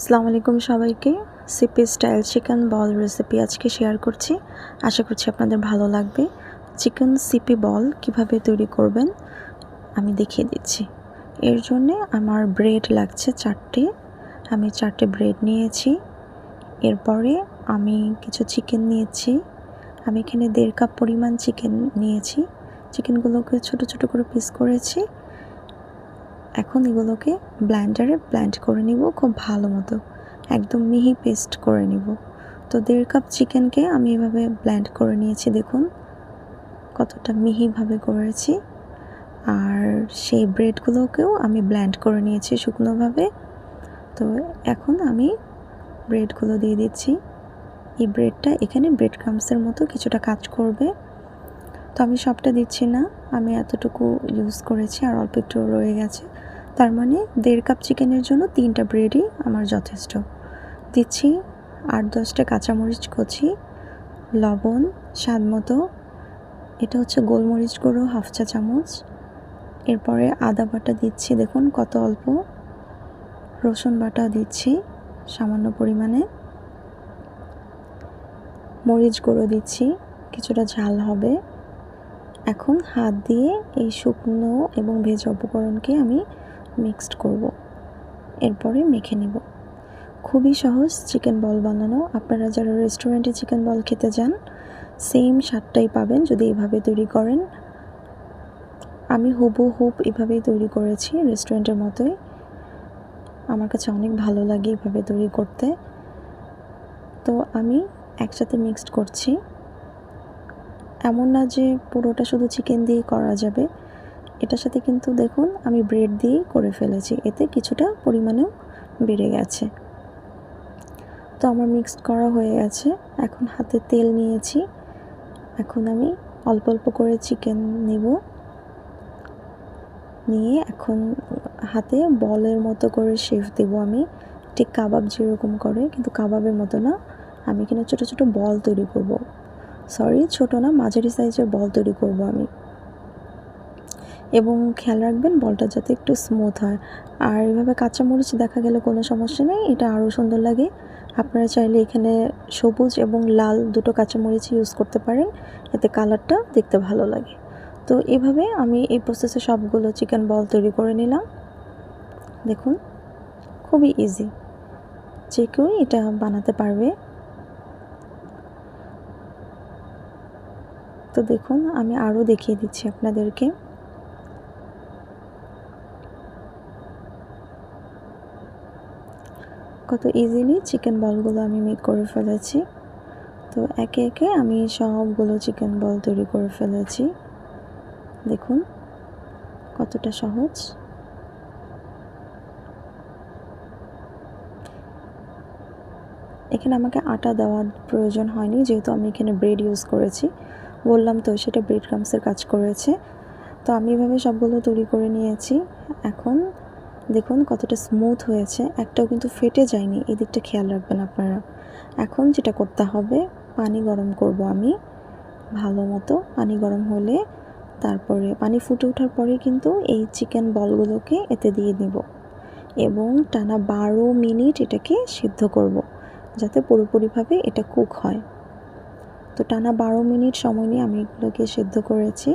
আসসালামু আলাইকুম সবাইকে। CP style chicken ball recipe আজকে শেয়ার করছি। আশা করছি আপনাদের ভালো লাগবে। চিকেন সিপি বল কীভাবে তৈরি করবেন, আমি দেখিয়ে দিচ্ছি। এর জন্যে আমার ব্রেড লাগছে চারটে। আমি চারটে ব্রেড নিয়েছি। এরপরে আমি কিছু চিকেন নিয়েছি। আমি এখানে দেড় কাপ পরিমাণ চিকেন নিয়েছি। চিকেনগুলোকে ছোট ছোট করে পিস করেছি। এখন এগুলোকে ব্ল্যান্ডারে ব্ল্যান্ড করে নিব, খুব ভালো মতো। একদম মিহি পেস্ট করে নিব। তো দেড় কাপ চিকেনকে আমি এভাবে ব্ল্যান্ড করে নিয়েছি, দেখুন। কতটা মিহিভাবে করেছি। আর সেই ব্রেডগুলোকেও আমি ব্ল্যান্ড করে নিয়েছি শুকনোভাবে। তো এখন আমি ব্রেডগুলো দিয়ে দিচ্ছি। এই ব্রেডটা এখানে ব্রেড ক্রামসের মতো কিছুটা কাজ করবে। তো আমি সবটা দিচ্ছি না। আমি এতটুকু ইউজ করেছি আর অল্প একটু রয়ে গেছে। তার মানে দেড় কাপ চিকেনের জন্য তিনটা ব্রেডই আমার যথেষ্ট। দিচ্ছি আট দশটা কাঁচামরিচ কচি, লবণ, স্বাদ মতো। এটা হচ্ছে গোলমরিচ গুঁড়ো, হাফ চা চামচ। এরপরে আদা বাটা দিচ্ছি, দেখুন কত অল্প। রসুন বাটা দিচ্ছি সামান্য পরিমাণে। মরিচ গুঁড়ো দিচ্ছি, কিছুটা ঝাল হবে। এখন হাত দিয়ে এই শুকনো এবং ভেজ উপকরণকে আমি মিক্সড করব। এরপরে মেখে নেব। খুবই সহজ চিকেন বল বানানো। আপনারা যারা রেস্টুরেন্টে চিকেন বল খেতে যান সেম স্বাদটাই পাবেন যদি এভাবে তৈরি করেন। আমি হুবু হুব এভাবেই তৈরি করেছি রেস্টুরেন্টের মতোই। আমার কাছে অনেক ভালো লাগে এভাবে তৈরি করতে। তো আমি একসাথে মিক্সড করছি। এমন না যে পুরোটা শুধু চিকেন দিয়ে করা যাবে। এটার সাথে কিন্তু দেখুন, আমি ব্রেড দিয়েই করে ফেলেছি। এতে কিছুটা পরিমাণেও বেড়ে গেছে। তো আমার মিক্সড করা হয়ে গেছে। এখন হাতে তেল নিয়েছি। এখন আমি অল্প অল্প করে চিকেন নেব। নিয়ে এখন হাতে বলের মতো করে শেফ দেব আমি। ঠিক কাবাব যেরকম করে, কিন্তু কাবাবের মতো না। আমি এখানে ছোটো ছোটো বল তৈরি করব। সরি, ছোট না, মাঝারি সাইজের বল তৈরি করব আমি। এবং খেয়াল রাখবেন, বলটা যাতে একটু স্মুথ হয়। আর এভাবে কাঁচামরিচ দেখা গেলে কোনো সমস্যা নেই, এটা আরও সুন্দর লাগে। আপনারা চাইলে এখানে সবুজ এবং লাল দুটো কাঁচামরিচ ইউজ করতে পারেন, এতে কালারটা দেখতে ভালো লাগে। তো এভাবে আমি এই প্রসেসে সবগুলো চিকেন বল তৈরি করে নিলাম। দেখুন, খুবই ইজি যে কেউ এটা বানাতে পারবে। তো দেখুন, আমি আরও দেখিয়ে দিচ্ছি আপনাদেরকে। কত ইজিলি চিকেন বলগুলো আমি মেক করে ফেলেছি। তো একে একে আমি সবগুলো চিকেন বল তৈরি করে ফেলেছি। দেখুন, কতটা সহজ। এখানে আমাকে আটা দেওয়ার প্রয়োজন হয়নি, যেহেতু আমি এখানে ব্রেড ইউজ করেছি। বললাম তো, সেটা ব্রেড ক্রামসের কাজ করেছে। তো আমি এভাবে সবগুলো তৈরি করে নিয়েছি। এখন দেখুন কতটা স্মুথ হয়েছে। একটাও কিন্তু ফেটে যায়নি এদিকটা খেয়াল রাখবেন আপনারা। এখন যেটা করতে হবে, পানি গরম করব আমি, ভালো মতো পানি গরম হলে তারপরে পানি ফুটে ওঠার পরে কিন্তু এই চিকেন বলগুলোকে এতে দিয়ে দিব এবং টানা বারো মিনিট এটাকে সিদ্ধ করব, যাতে পুরোপুরিভাবে এটা কুক হয়। তো টানা বারো মিনিট সময় নিয়ে আমি এগুলোকে সেদ্ধ করেছি।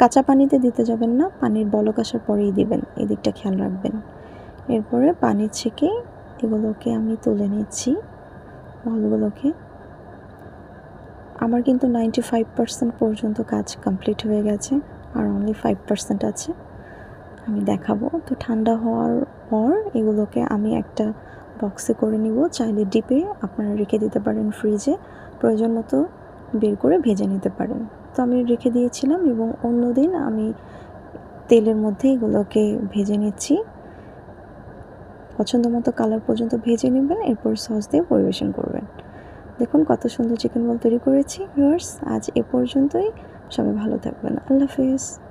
কাঁচা পানিতে দিতে যাবেন না, পানির বলক আসার পরেই দিবেন, এদিকটা খেয়াল রাখবেন। এরপরে পানি ছেঁকে এগুলোকে আমি তুলে নিচ্ছি, বলগুলোকে। আমার কিন্তু নাইনটি ফাইভ পার্সেন্ট পর্যন্ত কাজ কমপ্লিট হয়ে গেছে, আর অনলি ফাইভ পার্সেন্ট আছে। আমি দেখাবো। তো ঠান্ডা হওয়ার পর এগুলোকে আমি একটা বক্সে করে নিব। চাইলে ডিপে আপনারা রেখে দিতে পারেন ফ্রিজে। প্রয়োজন মতো বের করে ভেজে নিতে পারেন। তো আমি রেখে দিয়েছিলাম এবং অন্য দিন আমি তেলের মধ্যে এগুলোকে ভেজে নিচ্ছি। পছন্দ মতো কালার পর্যন্ত ভেজে নেবেন, এরপর সস দিয়ে পরিবেশন করবেন। দেখুন কত সুন্দর চিকেন বল তৈরি করেছি ভিউয়ার্স আজ এ পর্যন্তই। সবাই ভালো থাকবেন। আল্লাহ হাফেজ।